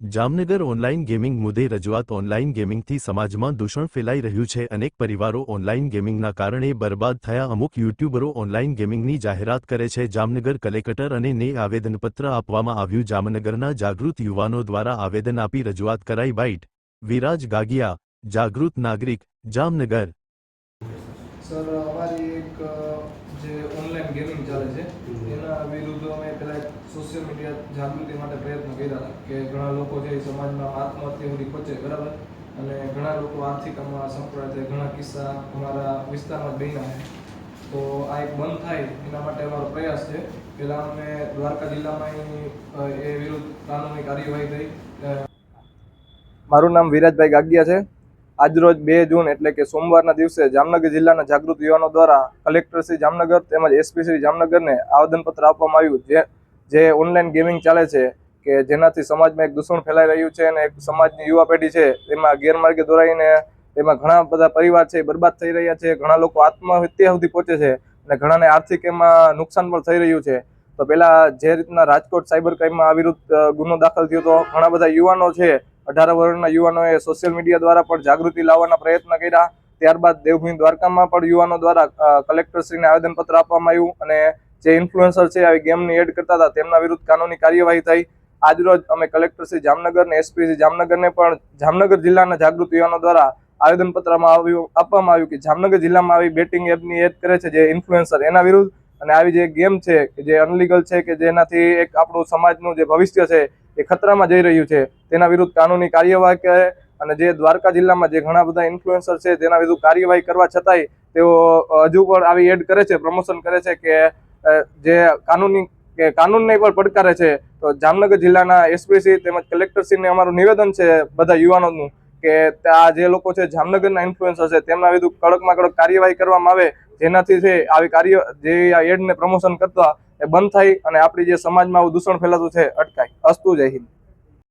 Jamnagar online gaming મુદ્દે રજૂઆત online ગેમિંગથી સમાજમાં દૂષણ ફેલાઈ રહ્યું છે. અનેક પરિવારો ઓનલાઈન ગેમિંગના કારણે બરબાદ થયા. અમુક યુટ્યુબરો ઓનલાઈન ગેમિંગની જાહેરાત કરે છે. જામનગર કલેક્ટર અને ને આવેદનપત્ર આપવામાં આવ્યું. જામનગરના જાગૃત યુવાનો દ્વારા આવેદન આપી રજૂઆત કરાઈ. બાઇટ વિરાજ ગાગિયા, જાગૃત નાગરિક, જામનગર. સર, અમારી એક ઓનલાઈન ગેમિંગ ચાલે છે. એના વિરુદ્ધ અમે પહેલાં સોશિયલ મીડિયા જાગૃતિ માટે પ્રયત્ન કર્યા હતા કે ઘણા લોકો છે સમાજમાં આત્મહત્યા સુધી પહોંચે બરાબર? અને ઘણા લોકો આર્થિક અમારા સંકળાય છે. ઘણા કિસ્સા અમારા વિસ્તારમાં જ બન્યા છે. તો આ એક બંધ થાય એના માટે અમારો પ્રયાસ છે. પહેલાં અમે દ્વારકા જિલ્લામાં એ વિરુદ્ધ કાનૂની કાર્યવાહી થઈ અ, મારું નામ વિરાજભાઈ ગાગિયા છે. આજરોજ બે જૂન એટલે કે સોમવારના દિવસે જામનગર જિલ્લાના જાગૃત યુવાનો દ્વારા કલેક્ટર શ્રી જામનગર તેમજ એસપી શ્રી જામનગરને આવેદનપત્ર આપવામાં આવ્યું. જે જે ઓનલાઈન ગેમિંગ ચાલે છે કે જેનાથી સમાજમાં એક દૂષણ ફેલાઈ રહ્યું છે અને એક સમાજની યુવા પેઢી છે તેમાં ગેરમાર્ગે દોરાઈને તેમાં ઘણા બધા પરિવાર છે બરબાદ થઈ રહ્યા છે, ઘણા લોકો આત્મહત્યા સુધી પહોંચે છે અને ઘણાને આર્થિક એમાં નુકસાન પણ થઈ રહ્યું છે. તો પેલા જે રીતના રાજકોટ સાયબર ક્રાઇમમાં આ વિરુદ્ધ ગુનો દાખલ થયો તો ઘણા બધા યુવાનો છે અઢાર વર્ષના યુવાનોએ સોશિયલ મીડિયા દ્વારા પણ જાગૃતિ લાવવાના પ્રયત્ન કર્યા. ત્યારબાદ દેવભૂમિ દ્વારકામાં પણ યુવાનો દ્વારા કલેક્ટરશ્રીને આવેદનપત્ર આપવામાં આવ્યું અને જે ઇન્ફ્લુએન્સર છે આવી ગેમની એડ કરતા હતા, તેમના વિરુદ્ધ કાનૂની કાર્યવાહી થઈ. આજરોજ અમે કલેક્ટર શ્રી જામનગર ને એસપી શ્રી જામનગરને પણ જામનગર જિલ્લાના જાગૃત યુવાનો દ્વારા આવેદનપત્રમાં આવ્યું, આપવામાં આવ્યું કે જામનગર જિલ્લામાં આવી બેટિંગ એપની એડ કરે છે જે ઇન્ફ્લુએન્સર એના વિરુદ્ધ. અને આવી જે ગેમ છે, કે જે અનલીગલ છે, કે જેનાથી એક આપણું સમાજનું જે ભવિષ્ય છે એ ખતરામાં જઈ રહ્યું છે. તેના વિરુદ્ધ કાનૂની કાર્યવાહી કરે અને જે દ્વારકા જિલ્લામાં જે ઘણા બધા ઇન્ફ્લુએન્સર છે, તેના વિરુદ્ધ કાર્યવાહી કરવા છતાંય તેઓ હજુ પણ આવી એડ કરે છે પ્રમોશન કરે છે કે જે કાનૂની, કે કાનૂનને પણ પડકારે છે, તો જામનગર જિલ્લાના એસપીસી તેમજ કલેક્ટરશ્રીને અમારું નિવેદન છે બધા યુવાનોનું કે આ જે લોકો છે જામનગરના ઇન્ફ્લુએન્સર છે, તેમના વિરુદ્ધ કડકમાં કડક કાર્યવાહી કરવામાં આવે, જેનાથી છે આવી કાર્ય, જે આ એડને પ્રમોશન કરતા એ બંધ થાય અને આપણી જે સમાજમાં આવું દૂષણ ફેલાતું છે, અટકાય. અસ્તુ જય હિન્દ.